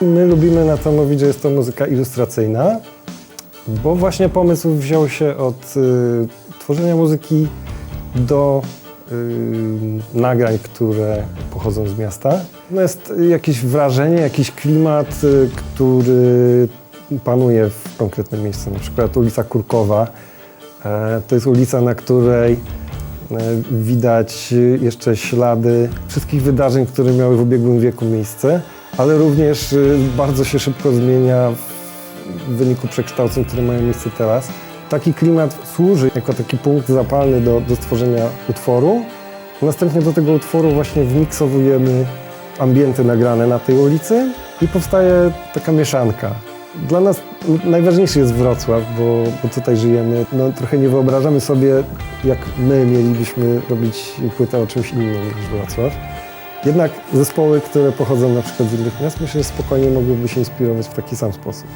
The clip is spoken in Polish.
My lubimy na to mówić, że jest to muzyka ilustracyjna, bo właśnie pomysł wziął się od y, tworzenia muzyki do y, nagrań, które pochodzą z miasta. No jest jakieś wrażenie, jakiś klimat, y, który panuje w konkretnym miejscu. Na przykład ulica Kurkowa. E, to jest ulica, na której e, widać jeszcze ślady wszystkich wydarzeń, które miały w ubiegłym wieku miejsce, ale również y, bardzo się szybko zmienia w wyniku przekształceń, które mają miejsce teraz. Taki klimat służy jako taki punkt zapalny do, do stworzenia utworu. Następnie do tego utworu właśnie wmiksowujemy ambienty nagrane na tej ulicy i powstaje taka mieszanka. Dla nas najważniejszy jest Wrocław, bo, bo tutaj żyjemy. No, trochę nie wyobrażamy sobie, jak my mielibyśmy robić płytę o czymś innym niż Wrocław. Jednak zespoły, które pochodzą na przykład z innych miast, myślę, że spokojnie mogłyby się inspirować w taki sam sposób.